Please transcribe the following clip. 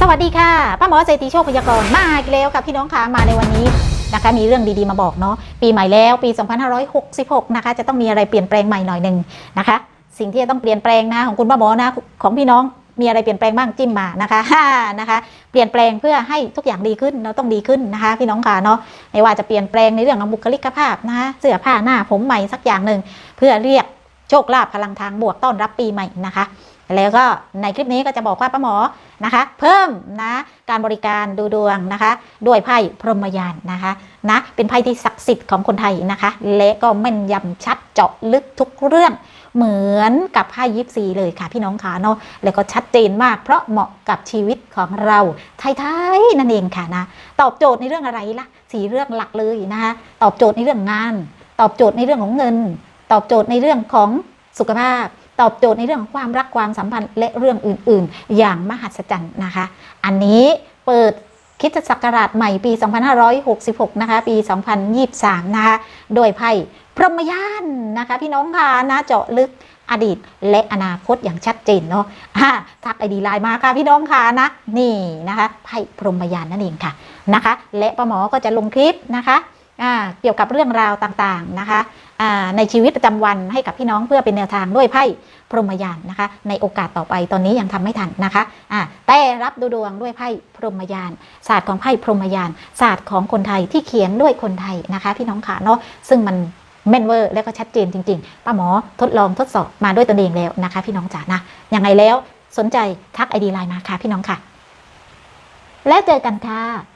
สวัสดีค่ะ ป้าหมอเศรษฐีโชคพยากรณ์มาอีกแล้วค่ะพี่น้องคะมาในวันนี้นะคะมีเรื่องดีๆมาบอกเนาะปีใหม่แล้วปี 2566 นะคะ จะต้องมีอะไรเปลี่ยนแปลงใหม่หน่อยหนึ่งนะคะ สิ่งที่จะต้องเปลี่ยนแปลงนะของคุณป้าหมอนะของพี่น้องมีอะไรเปลี่ยนแปลงบ้างจิ้มมานะคะนะคะ เปลี่ยนแปลงเพื่อให้ทุกอย่างดีขึ้นเราต้องดีขึ้นนะคะพี่น้องค่ะเนาะไม่ว่าจะเปลี่ยนแปลงในเรื่องของบุคลิกภาพนะคะเสื้อผ้าหน้าผมใหม่สักอย่างหนึ่งเพื่อเรียกโชคลาภพลังทางบวกต้อนรับปีใหม่นะคะ แล้วก็ในคลิปนี้ก็จะบอกว่าป้าหมอนะคะ เพิ่มนะการบริการดูดวงนะคะ ด้วยไพ่พรหมยานนะคะนะเป็นไพ่ที่ศักดิ์สิทธิ์ของคนไทยนะคะ และก็แม่นยำชัดเจาะลึกทุกเรื่องเหมือนกับไพ่ยิปซีเลยค่ะพี่น้องขาเนาะแล้วก็ชัดเจนมากเพราะเหมาะกับชีวิตของเราไทยๆนั่นเองค่ะนะตอบโจทย์ในเรื่องอะไรล่ะสี่เรื่องหลักเลยนะคะตอบโจทย์ในเรื่องงาน ตอบโจทย์ในเรื่องของเงิน ตอบโจทย์ในเรื่องของสุขภาพ ตอบโจทย์ในเรื่องของความรักความสัมพันธ์และเรื่องอื่นๆ อย่างมหัศจรรย์นะคะ อันนี้เปิดคิดศักราชใหม่ปี 2566 นะคะ ปี 2023 นะคะ โดยไพ่พรหมยานนะคะ พี่น้องค่ะนะเจาะลึกอดีตและอนาคตอย่างชัดเจนเนาะอ่าทักไอดีไลน์มาค่ะพี่น้องค่ะนะ นี่นะคะไพ่พรหมยานนั่นเองค่ะนะคะ และป้าหมอก็จะลงคลิปนะคะ เกี่ยวกับเรื่องราวต่างๆนะคะอ่าในชีวิตประจำวันให้กับพี่น้องเพื่อเป็นแนวทางด้วยไพ่พรหมยานนะคะ ในโอกาสต่อไปตอนนี้ยังทำไม่ทันนะคะอ่าแต่รับดูดวงด้วยไพ่พรหมยานศาสตร์ของไพ่พรหมยานศาสตร์ของคนไทยที่เขียนด้วยคนไทยนะคะพี่น้องขาเนาะซึ่งมันแม่นเวอร์และก็ชัดเจนจริงๆป้าหมอทดลองทดสอบมาด้วยตนเองแล้วนะคะ พี่น้องจ๋านะยังไงแล้วสนใจทักไอดีไลน์มาค่ะพี่น้องค่ะ แล้วเจอกันค่ะ